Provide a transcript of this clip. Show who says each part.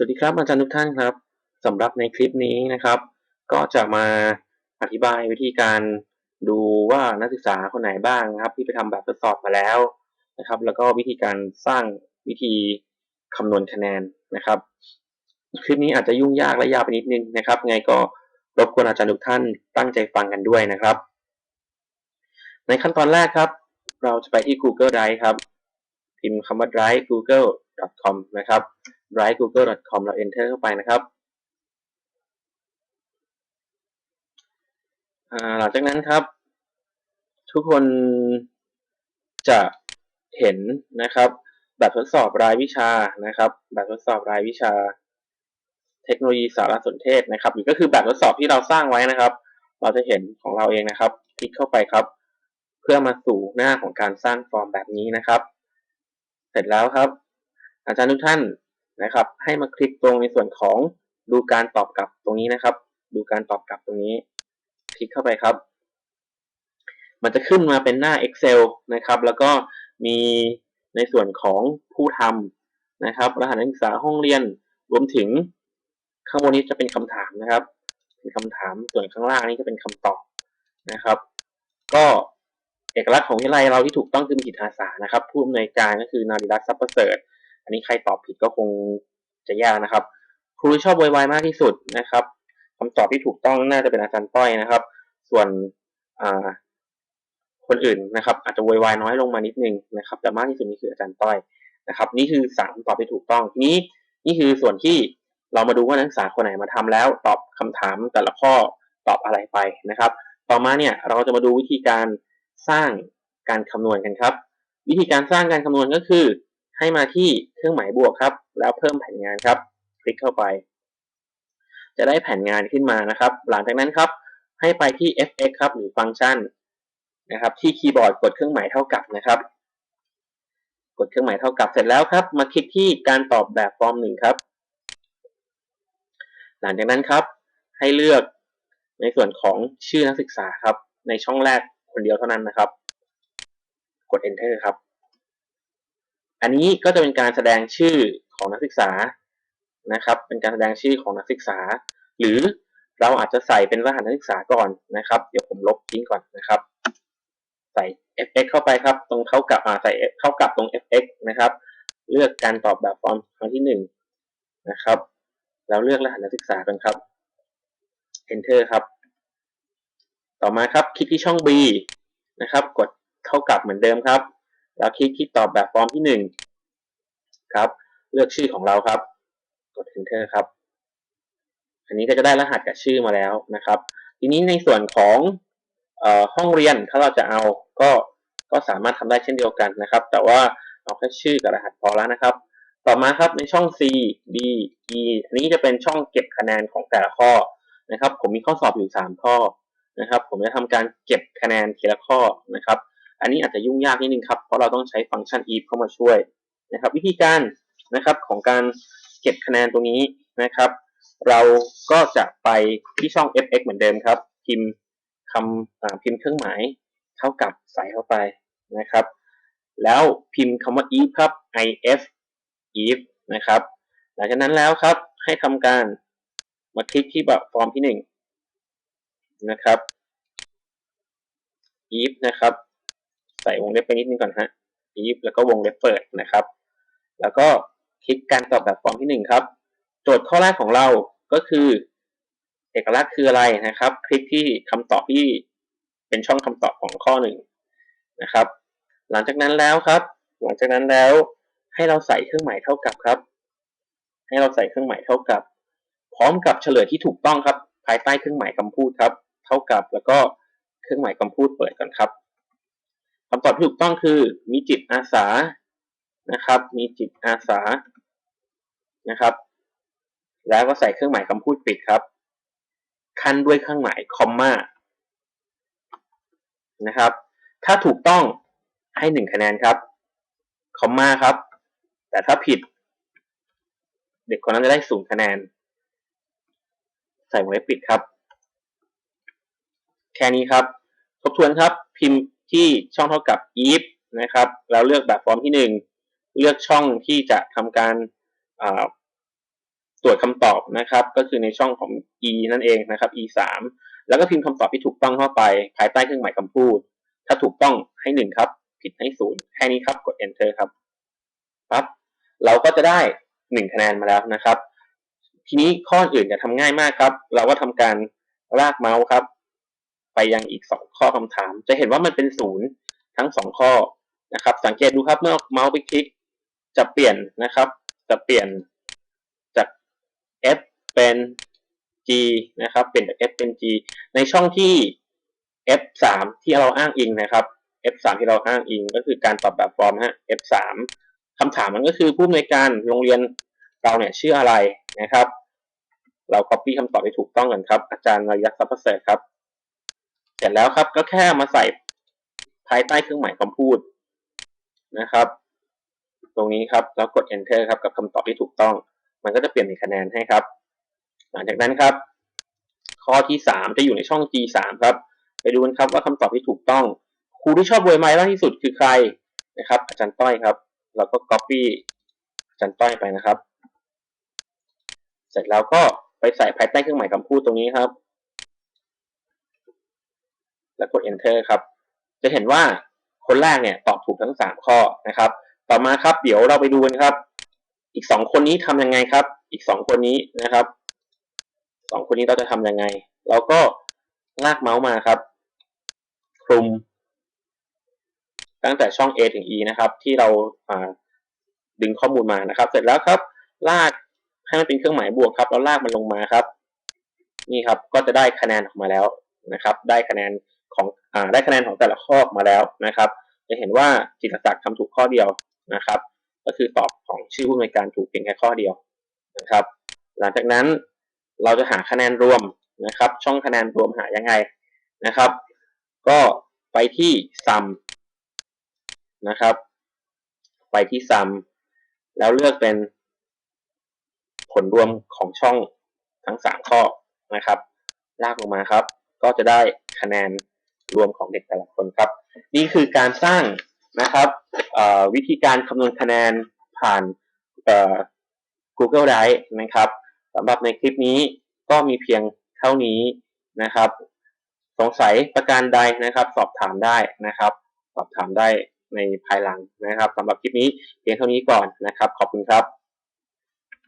Speaker 1: สวัสดีครับอาจารย์ทุกท่านครับสำหรับในคลิปนี้นะครับ ก็จะมาอธิบายวิธีการดูว่านักศึกษาคนไหนบ้างครับ ที่ไปทำแบบทดสอบมาแล้วนะครับ แล้วก็วิธีการสร้างวิธีคำนวณคะแนนนะครับ คลิปนี้อาจจะยุ่งยากและยาวไปนิดนึงนะครับไงก็รบกวนอาจารย์ทุกท่านตั้งใจฟังกันด้วยนะครับ ในขั้นตอนแรกครับ เราจะไปที่ Google Drive ครับ พิมพ์คำว่า drive google.com นะครับ drive google.com เรา enter เข้าไปนะครับหลังจากนั้นครับ ทุกคนจะเห็นนะครับ แบบทดสอบรายวิชานะครับ แบบทดสอบรายวิชา เทคโนโลยีสารสนเทศนะครับหรือก็คือแบบทดสอบที่เราสร้างไว้นะครับ เราจะเห็นของเราเองนะครับ คลิกเข้าไปครับ เพื่อมาสู่หน้าของการสร้างฟอร์มแบบนี้นะครับ เสร็จแล้วครับ อาจารย์ทุกท่าน นะครับ ให้มาคลิกตรงในส่วนของดูการตอบกลับตรงนี้นะครับ ดูการตอบกลับตรงนี้ คลิกเข้าไปครับ มันจะขึ้นมาเป็นหน้า Excel นะครับ แล้วก็มีในส่วนของผู้ทำนะครับ รหัสนักศึกษาห้องเรียนรวมถึงข้างบนนี้จะเป็นคำถามนะครับเป็นคำถามส่วนข้างล่างนี้จะเป็นคำตอบนะครับ ก็เอกลักษณ์ของวิทยาลัยเราที่ถูกต้องคือมีจิตอาสานะครับ ผู้อำนวยการก็คือนาริรัตน์ซับประเสริฐ อันนี้ใครตอบผิดก็คงจะยากนะครับ ครูชอบวยวายมากที่สุดนะครับคำตอบที่ถูกต้องน่าจะเป็นอาจารย์ต้อยนะครับ ส่วนคนอื่นนะครับ อาจจะวยวายน้อยลงมานิดนึงนะครับ แต่มากที่สุดนี่คืออาจารย์ต้อยนะครับ นี่คือสามคำตอบที่ถูกต้องทีนี้นี่คือส่วนที่เรามาดูว่านักศึกษาคนไหนมาทำแล้ว ตอบคำถามแต่ละข้อตอบอะไรไปนะครับ ต่อมาเนี่ยเราจะมาดูวิธีการสร้างการคำนวณกันครับ วิธีการสร้างการคำนวณก็คือ ให้มาที่เครื่องหมายบวกครับ แล้วเพิ่มแผ่นงานครับ คลิกเข้าไป จะได้แผ่นงานขึ้นมานะครับ หลังจากนั้นครับให้ไปที่ fx ครับ หรือฟังก์ชันนะครับที่คีย์บอร์ดกดเครื่องหมายเท่ากับนะครับ กดเครื่องหมายเท่ากับเสร็จแล้วครับ มาคลิกที่การตอบแบบฟอร์มหนึ่งครับ หลังจากนั้นครับ ให้เลือกในส่วนของชื่อนักศึกษาครับ ในช่องแรกคนเดียวเท่านั้นนะครับ กด enter ครับ อันนี้ก็จะเป็นการแสดงชื่อของนักศึกษานะครับ เป็นการแสดงชื่อของนักศึกษา หรือเราอาจจะใส่เป็นรหัสนักศึกษาก่อนนะครับ เดี๋ยวผมลบทิ้งก่อนนะครับ ใส่ fx เข้าไปครับ ตรงเท่ากับใส่เท่ากับตรง fx นะครับ เลือกการตอบแบบฟอร์มครั้งที่หนึ่งนะครับ แล้วเลือกรหัสนักศึกษากันครับ enter ครับ ต่อมาครับคลิกที่ช่อง B นะครับ กดเท่ากับเหมือนเดิมครับ แล้วคลิกที่ตอบแบบฟอร์มที่ 1 ครับ เลือกชื่อของเราครับ กด enter ครับ อันนี้ก็จะได้รหัสกับชื่อมาแล้วนะครับ ทีนี้ในส่วนของออห้องเรียนถ้าเราจะเอาก็ก็สามารถทำได้เช่นเดียวกันนะครับ แต่ว่าเอาแค่ชื่อกับรหัสพอแล้วนะครับ ต่อมาครับในช่อง C D E อันนี้จะเป็นช่องเก็บคะแนนของแต่ละข้อนะครับ ผมมีข้อสอบอยู่ 3 ข้อนะครับ ผมจะทำการเก็บคะแนนทีละข้อนะครับ อันนี้อาจจะยุ่งยากนิดนึงครับ เพราะเราต้องใช้ฟังก์ชัน if เข้ามาช่วยนะครับ วิธีการนะครับของการเก็บคะแนนตรงนี้นะครับ เราก็จะไปที่ช่อง fx เหมือนเดิมครับ พิมพ์คำพิมพ์เครื่องหมายเท่ากับใส่เข้าไปนะครับ แล้วพิมพ์คำว่า if ครับ if if นะครับหลังจากนั้นแล้วครับให้ทำการมาคลิกที่แบบฟอร์มที่หนึ่งนะครับ if นะครับ ใส่วงเล็บไปนิดนึงก่อนฮะ if แล้วก็วงเล็บเปิดนะครับ แล้วก็คลิกการตอบแบบฟอร์มที่หนึ่งครับ โจทย์ข้อแรกของเราก็คือ เอกลักษณ์คืออะไรนะครับ คลิกที่คำตอบที่เป็นช่องคำตอบของข้อหนึ่งนะครับ หลังจากนั้นแล้วครับ หลังจากนั้นแล้วให้เราใส่เครื่องหมายเท่ากับครับ ให้เราใส่เครื่องหมายเท่ากับ พร้อมกับเฉลยที่ถูกต้องครับ ภายใต้เครื่องหมายคำพูดครับ เท่ากับแล้วก็เครื่องหมายคำพูดเปิดก่อนครับ คำตอบที่ถูกต้องคือมีจิตอาสานะครับ มีจิตอาสานะครับ แล้วก็ใส่เครื่องหมายคำพูดปิดครับ ขั้นด้วยเครื่องหมายคอมมานะครับ ถ้าถูกต้องให้หนึ่งคะแนนครับคอมมาครับ แต่ถ้าผิด เด็กคนนั้นจะได้ศูนย์คะแนน ใส่วงเล็บปิดครับ แค่นี้ครับทบทวนครับ พิมพ์ ที่ช่องเท่ากับ if นะครับ แล้วเลือกแบบฟอร์มที่ 1 เลือกช่องที่จะทำการตรวจคำตอบนะครับ ก็คือในช่องของ e นั่นเองนะครับ e 3แล้วก็พิมพ์คำตอบที่ถูกต้องเข้าไป ภายใต้เครื่องหมายคำพูด ถ้าถูกต้องให้หนึ่งครับ ผิดให้ศูนย์แค่นี้ครับ กด enter ครับครับเราก็จะได้หนึ่งคะแนนมาแล้วนะครับ ทีนี้ข้ออื่นจะทำง่ายมากครับ เราก็ทำการลากเมาส์ครับ ไปยังอีกสองข้อคำถาม จะเห็นว่ามันเป็นศูนย์ทั้งสองข้อนะครับ สังเกตดูครับเมื่อเมาส์ไปคลิก จะเปลี่ยนนะครับ จะเปลี่ยนจาก F เป็น G นะครับ เปลี่ยนจาก F เป็น G ในช่องที่ F3 ที่เราอ้างอิงนะครับ F3 ที่เราอ้างอิง ก็คือการตอบแบบฟอร์มฮะ F3 คำถามมันก็คือผู้อำนวยการโรงเรียนเราเนี่ยชื่ออะไรนะครับ เรา copy คำตอบให้ถูกต้องกันครับ อาจารย์ระยัซับเสรครับ เสร็จแล้วครับก็แค่มาใส่ภายใต้เครื่องหมายคำพูดนะครับ ตรงนี้ครับแล้วกด enter ครับกับคำตอบที่ถูกต้อง มันก็จะเปลี่ยนเป็นคะแนนให้ครับ หลังจากนั้นครับ ข้อที่ 3 จะอยู่ในช่อง G3 ครับ ไปดูกันครับว่าคำตอบที่ถูกต้องครูที่ชอบโวยไม้มากที่สุดคือใครนะครับ อาจารย์ต้อยครับเราก็ copy อาจารย์ต้อยไปนะครับ เสร็จแล้วก็ไปใส่ภายใต้เครื่องหมายคำพูดตรงนี้ครับ แล้วกด enter ครับ จะเห็นว่าคนแรกเนี่ยตอบถูกทั้ง 3 ข้อนะครับ ต่อมาครับเดี๋ยวเราไปดูกันครับ อีก 2 คนนี้ทำยังไงครับ อีก 2 คนนี้นะครับ 2 คนนี้เราจะทำยังไง เราก็ลากเมาส์มาครับ คลุม ตั้งแต่ช่อง A ถึง E นะครับ ที่เราดึงข้อมูลมานะครับ เสร็จแล้วครับ ลากให้มันเป็นเครื่องหมายบวกครับ แล้วลากมันลงมาครับ นี่ครับก็จะได้คะแนนออกมาแล้วนะครับ ได้คะแนน ได้คะแนนของแต่ละข้อออกมาแล้วนะครับ จะเห็นว่าจิตศักดิ์ทำถูกข้อเดียวนะครับ ก็คือตอบของชื่อผู้อำนวยการถูกเพียงแค่ข้อเดียวนะครับ หลังจากนั้นเราจะหาคะแนนรวมนะครับ ช่องคะแนนรวมหายังไงนะครับ ก็ไปที่ sum นะครับ ไปที่ sum แล้วเลือกเป็นผลรวมของช่องทั้ง 3 ข้อนะครับ ลากลงมาครับ ก็จะได้คะแนน รวมของเด็กแต่ละคนครับ นี่คือการสร้างนะครับวิธีการคำนวณคะแนนผ่าน Google Drive นะครับสำหรับในคลิปนี้ก็มีเพียงเท่านี้นะครับ สงสัยประการใดนะครับ สอบถามได้นะครับ สอบถามได้ในภายหลังนะครับสำหรับคลิปนี้เพียงเท่านี้ก่อนนะครับ ขอบคุณครับ